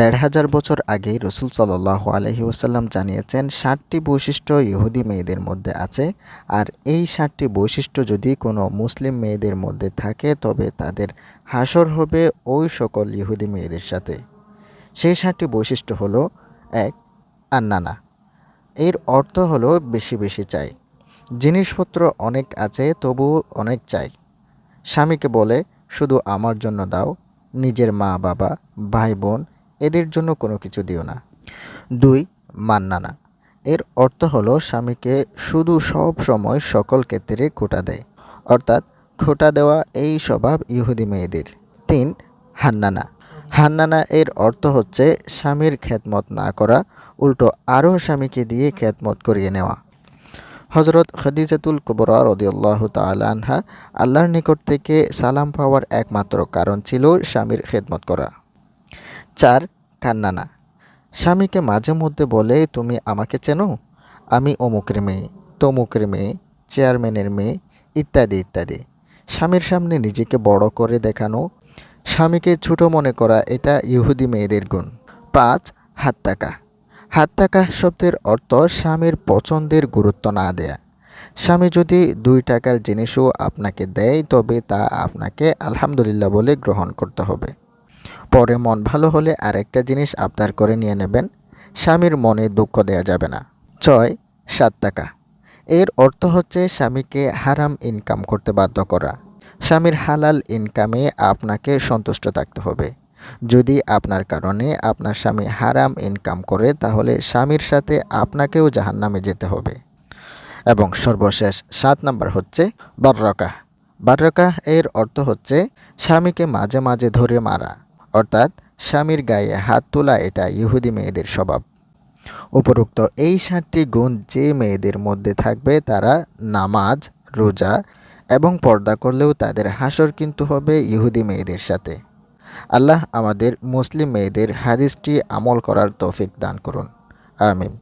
দেড় হাজার বছর আগেই রসুল সাল্লাহ আলহি ওসাল্লাম জানিয়েছেন, ষাটটি বৈশিষ্ট্য ইহুদি মেয়েদের মধ্যে আছে। আর এই ষাটটি বৈশিষ্ট্য যদি কোনো মুসলিম মেয়েদের মধ্যে থাকে, তবে তাদের হাসর হবে ওই সকল ইহুদি মেয়েদের সাথে। সেই ষাটটি বৈশিষ্ট্য হলো, এক, আন্নানা। এর অর্থ হলো বেশি বেশি চাই। জিনিসপত্র অনেক আছে, তবুও অনেক চাই। স্বামীকে বলে, শুধু আমার জন্য দাও, নিজের মা বাবা ভাই বোন এদের জন্য কোনো কিছু দিও না। দুই মান্নানা এর অর্থ হলো স্বামীকে শুধু সব সময় সকল ক্ষেত্রে খোটা দেয়। অর্থাৎ খোটা দেওয়া এই স্বভাব ইহুদি মেয়েদের। তিন হান্নানা হান্নানা এর অর্থ হচ্ছে স্বামীর খেদমত না করা, উল্টো আরও স্বামীকে দিয়ে খেদমত করিয়ে নেওয়া। হজরত খদিজাতুল কুবরা রদিয়াল্লাহ তাল আনহা আল্লাহর নিকট থেকে সালাম পাওয়ার একমাত্র কারণ ছিল স্বামীর খেদমত করা। চার কান্নানা স্বামীকে মাঝে মধ্যে বলে, তুমি আমাকে চেনো? আমি অমুকের মেয়ে, তমুকের মেয়ে, চেয়ারম্যানের মেয়ে, ইত্যাদি ইত্যাদি। স্বামীর সামনে নিজেকে বড় করে দেখানো, স্বামীকে ছোট মনে করা, এটা ইহুদি মেয়েদের গুণ। পাঁচ হাত টাকা হাত টাকা শব্দের অর্থ স্বামীর পছন্দের গুরুত্ব না দেয়া। স্বামী যদি দুই টাকার জিনিসও আপনাকে দেয়, তবে তা আপনাকে আলহামদুলিল্লাহ বলে গ্রহণ করতে হবে। পরে মন ভালো হলে আরেকটা জিনিস আবদার করে নিয়ে নেবেন, স্বামীর মনে দুঃখ দেয়া যাবে না। ছয়, সাত টাকা। এর অর্থ হচ্ছে স্বামীকে হারাম ইনকাম করতে বাধ্য করা। স্বামীর হালাল ইনকামে আপনাকে সন্তুষ্ট থাকতে হবে। যদি আপনার কারণে আপনার স্বামী হারাম ইনকাম করে, তাহলে স্বামীর সাথে আপনাকেও জাহান্নামে যেতে হবে। এবং সর্বশেষ সাত নাম্বার হচ্ছে বার্রকা বার্রকা এর অর্থ হচ্ছে স্বামীকে মাঝে মাঝে ধরে মারা। অর্থাৎ স্বামীর গায়ে হাত তোলা এটা ইহুদি মেয়েদের স্বভাব। উপরোক্ত এই সাতটি গুণ যে মেয়েদের মধ্যে থাকবে তারা নামাজ, রোজা এবং পর্দা করলেও তাদের হাসর কিন্তু হবে ইহুদি মেয়েদের সাথে। আল্লাহ আমাদের মুসলিম মেয়েদের হাদিসটি আমল করার তৌফিক দান করুন। আমিন।